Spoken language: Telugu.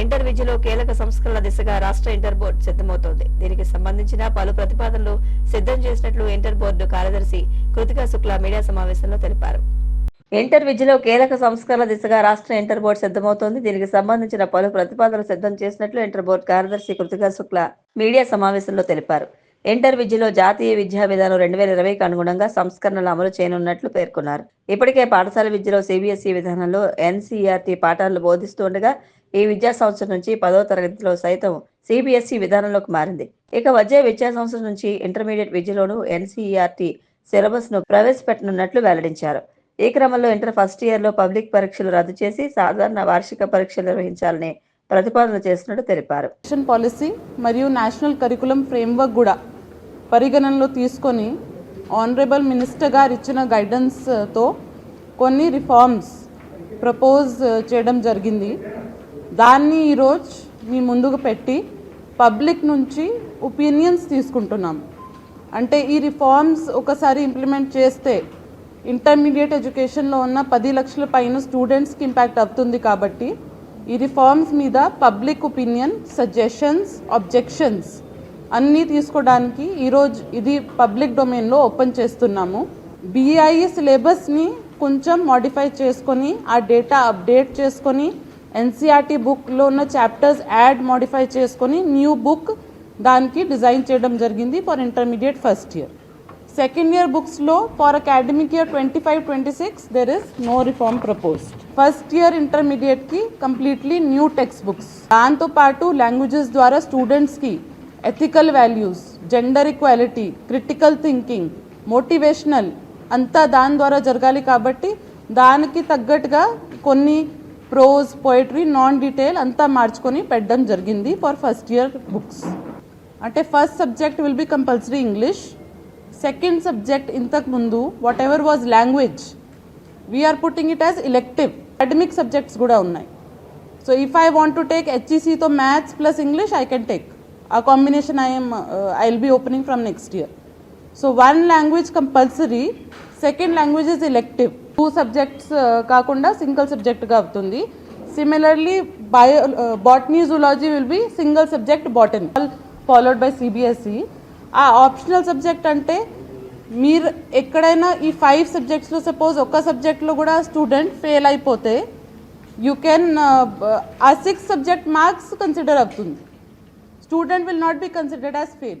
ఇంటర్ విద్యలో కీలక సంస్కరణల దిశగా రాష్ట్ర ఇంటర్ బోర్డు సిద్ధమవుతోంది. దీనికి సంబంధించిన పలు ప్రతిపాదనలు సిద్ధం చేసినట్లు ఇంటర్ బోర్డు కార్యదర్శి కృతికా శుక్లా మీడియా సమావేశంలో తెలిపారు. ఇంటర్ విద్యలో కీలక సంస్కరణల దిశగా రాష్ట్ర ఇంటర్ బోర్డు సిద్ధమవుతోంది. దీనికి సంబంధించిన పలు ప్రతిపాదనలు సిద్ధం చేసినట్లు ఇంటర్ బోర్డు కార్యదర్శి కృతికా శుక్లా మీడియా సమావేశంలో తెలిపారు. ఇంటర్ విద్యలో జాతీయ విద్యా విధానం రెండు వేల ఇరవైకి అనుగుణంగా సంస్కరణలు అమలు చేయనున్నట్లు పేర్కొన్నారు. ఇప్పటికే పాఠశాల విద్యలో సిబిఎస్ఈ విధానంలో ఎన్సీఆర్టీ పాఠాలను బోధిస్తుండగా ఈ విద్యా సంవత్సరం నుంచి పదో తరగతిలో సైతం సిబిఎస్ఈ విధానంలోకి మారింది. ఇక వచ్చే విద్యా సంవత్సరం నుంచి ఇంటర్మీడియట్ విద్యలోనూ ఎన్సీఈఆర్టీ సిలబస్ను ప్రవేశపెట్టనున్నట్లు వెల్లడించారు. ఈ క్రమంలో ఇంటర్ ఫస్ట్ ఇయర్లో పబ్లిక్ పరీక్షలు రద్దు చేసి సాధారణ వార్షిక పరీక్షలు నిర్వహించాలని ప్రతిపాదన చేసినట్టు తెలిపారు. పాలసీ మరియు నేషనల్ కరికులం ఫ్రేమ్వర్క్ కూడా పరిగణనలో తీసుకొని ఆనరబుల్ మినిస్టర్ గారు ఇచ్చిన గైడెన్స్తో కొన్ని రిఫార్మ్స్ ప్రపోజ్ చేయడం జరిగింది. దాన్ని ఈరోజు మీ ముందుకు పెట్టి పబ్లిక్ నుంచి ఒపీనియన్స్ తీసుకుంటున్నాం. అంటే ఈ రిఫార్మ్స్ ఒకసారి ఇంప్లిమెంట్ చేస్తే ఇంటర్మీడియట్ ఎడ్యుకేషన్లో ఉన్న పది లక్షల పైన స్టూడెంట్స్కి ఇంపాక్ట్ అవుతుంది కాబట్టి ఈ రిఫార్మ్స్ మీద పబ్లిక్ ఒపీనియన్ సజెషన్స్ అబ్జెక్షన్స్ అన్నీ తీసుకోవడానికి ఈరోజు ఇది పబ్లిక్ డొమైన్లో ఓపెన్ చేస్తున్నాము. బీఐఈ సిలబస్ని కొంచెం మాడిఫై చేసుకొని ఆ డేటా అప్డేట్ చేసుకొని ఎన్సీఆర్టీ బుక్లో ఉన్న చాప్టర్స్ యాడ్ మోడిఫై చేసుకొని న్యూ బుక్ దానికి డిజైన్ చేయడం జరిగింది for intermediate first year. Second year బుక్స్లో for academic year twenty five twenty six there is no reform proposed first year ఇంటర్మీడియట్కి completely new text books దాంతోపాటు లాంగ్వేజెస్ ద్వారా స్టూడెంట్స్కి ethical values gender equality critical thinking motivational అంతా దాని ద్వారా జరగాలి కాబట్టి దానికి తగ్గట్టుగా కొన్ని ప్రోజ్ పోయిటరీ నాన్ డీటెయిల్ అంతా మార్చుకొని పెట్టడం జరిగింది ఫర్ ఫస్ట్ ఇయర్ బుక్స్ అంటే first subject will be compulsory English second subject ఇంతకు ముందు whatever was language we are putting it as elective academic subjects కూడా ఉన్నాయి. So if I want to take హెచ్ఈసీతో maths plus English I can take a combination I'm I will be opening from next year so one language compulsory second language is elective two subjects కాకుండా సింగిల్ సబ్జెక్ట్గా అవుతుంది. Similarly bio botany zoology will be single subject botany followed by CBSE a optional subject అంటే మీరు ఎక్కడైనా ఈ ఫైవ్ సబ్జెక్ట్స్లో సపోజ్ ఒక్క సబ్జెక్ట్లో కూడా స్టూడెంట్ ఫెయిల్ అయిపోతే you can uh six subject marks consider అవుతుంది. Student will not be considered as fail